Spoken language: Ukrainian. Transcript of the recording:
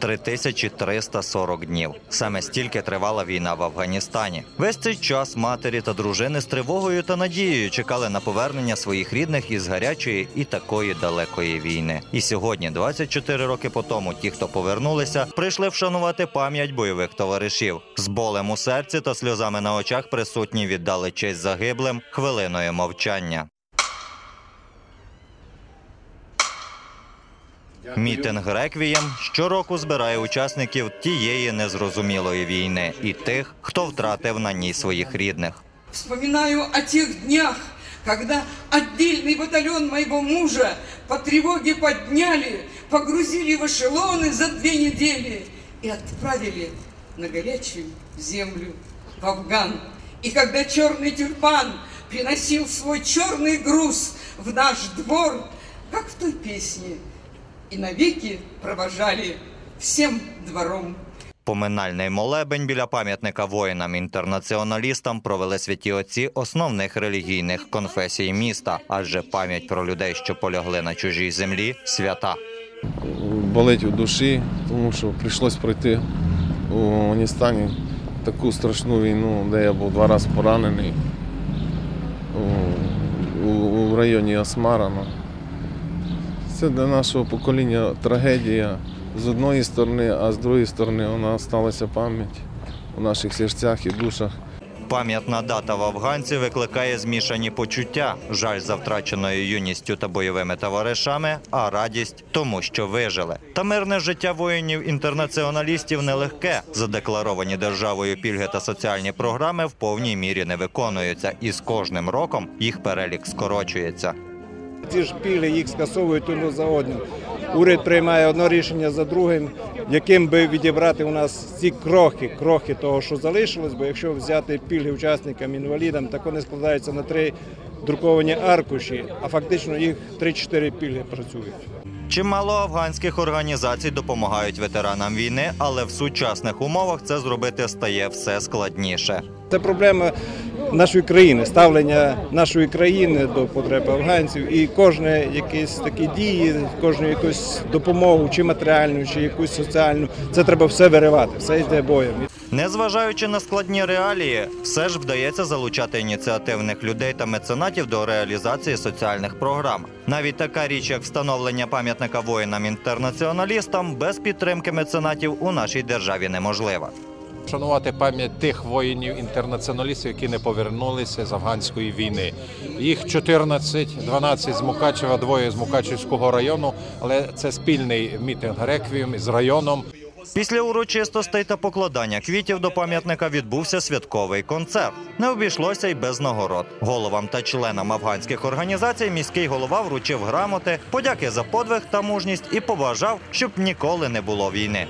3340 днів. Саме стільки тривала війна в Афганістані. Весь цей час матері та дружини з тривогою та надією чекали на повернення своїх рідних із гарячої і такої далекої війни. І сьогодні, 24 роки по тому, ті, хто повернулися, прийшли вшанувати пам'ять бойових товаришів. З болем у серці та сльозами на очах присутні віддали честь загиблим хвилиною мовчання. Мітинг реквієм щороку збирає учасників тієї незрозумілої війни і тих, хто втратив на ній своїх рідних. Вспоминаю о тех днях, когда отдельный батальон моего мужа по тревоге подняли, погрузили в эшелоны за две недели и отправили на горячую землю в Афган. И когда черный тюльпан приносил свой черный груз в наш двор, как в той песне, и навеки провожали всем двором Поминальний молебень біля пам'ятника воїнам-інтернаціоналістам провели святі отці основних релігійних конфесій міста, адже пам'ять про людей, що полягли на чужій землі, свята. болить у душі, тому що прийшлось пройти у Афганістані таку страшну війну, де я був два рази поранений у, районі Асмарана. Це для нашого покоління трагедія з одної сторони, а з другої сторони вона сталася пам'ять у наших серцях і душах. Пам'ятна дата в афганці викликає змішані почуття, жаль за втраченою юністю та бойовими товаришами, а радість тому, що вижили. Та мирне життя воїнів-інтернаціоналістів нелегке. Задекларовані державою пільги та соціальні програми в повній мірі не виконуються, і з кожним роком їх перелік скорочується. Ці ж пільги їх скасовують одну за одним. Уряд приймає одне рішення за другим, яким би відібрати у нас ці крохи, крохи того, що залишилось. Бо якщо взяти пільги учасникам інвалідам, так вони складаються на три друковані аркуші, а фактично їх 3-4 пільги працюють. Чимало афганських організацій допомагають ветеранам війни, але в сучасних умовах це зробити стає все складніше. Це проблема нашої країни, ставлення нашої країни до потреб афганців. І кожне якісь такі дії, кожну якусь допомогу, чи матеріальну, чи якусь соціальну, це треба все виривати, все йде боєм. Незважаючи на складні реалії, все ж вдається залучати ініціативних людей та меценатів до реалізації соціальних програм. Навіть така річ, як встановлення пам'ятника воїнам-інтернаціоналістам, без підтримки меценатів у нашій державі неможлива. Шанувати пам'ять тих воїнів-інтернаціоналістів, які не повернулися з афганської війни. Їх 14, 12 з Мукачева, двоє з Мукачевського району, але це спільний мітинг реквієм з районом. Після урочистостей та покладання квітів до пам'ятника відбувся святковий концерт. Не обійшлося й без нагород. Головам та членам афганських організацій міський голова вручив грамоти, подяки за подвиг та мужність і побажав, щоб ніколи не було війни.